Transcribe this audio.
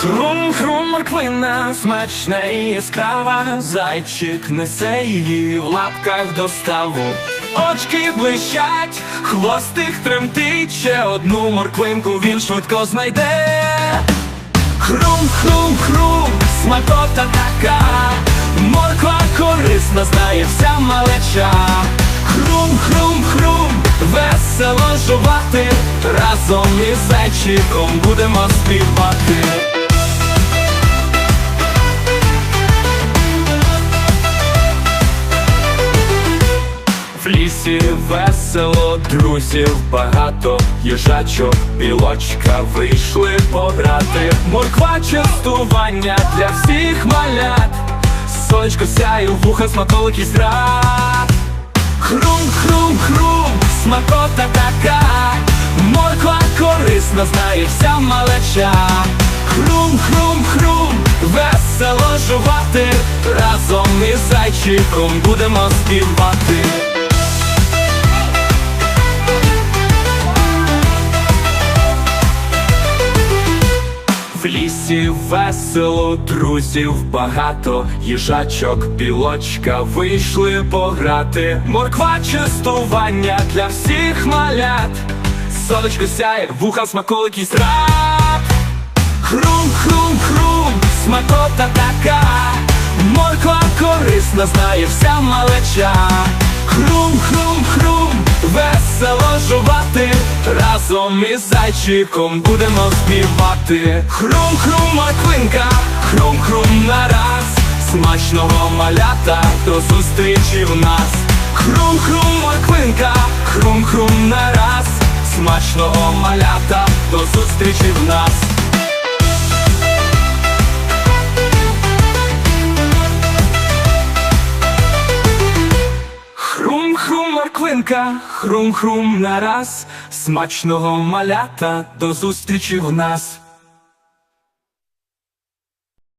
Хрум-хрум морквина, смачна і яскрава, зайчик несе її в лапках доставу. Очки блищать, хвостик тремтить, ще одну морквинку він швидко знайде. Хрум-хрум-хрум, смакота така, морква корисна, знає вся малеча. Хрум-хрум-хрум, весело жувати, разом із зайчиком будемо співати. Лісі весело, друзів багато, їжачок, білочка вийшли пограти. Морква частування для всіх малят. Сонечко сяє, вуха смаколики зрад. Хрум-хрум-хрум, смакота така. Морква корисна, знає вся малеча. Хрум-хрум-хрум, весело жувати. Разом із зайчиком будемо співати. В лісі весело, друзів багато, їжачок, білочка вийшли пограти. Морква частування для всіх малят. Сонечко сяє, вуха смаколики страт. Хрум-хрум-хрум, смакота така. Морква корисна, знає вся малеча. Хрум-хрум-хрум, весело жувати. Разом із зайчиком будемо співати. Хрум-хрум, морквинка, хрум-хрум нараз. Смачного малята до зустрічі в нас. Хрум-хрум, морквинка, хрум-хрум нараз. Смачного малята до зустрічі в нас. Морквинка, хрум-хрум нараз, смачного малята до зустрічі в нас.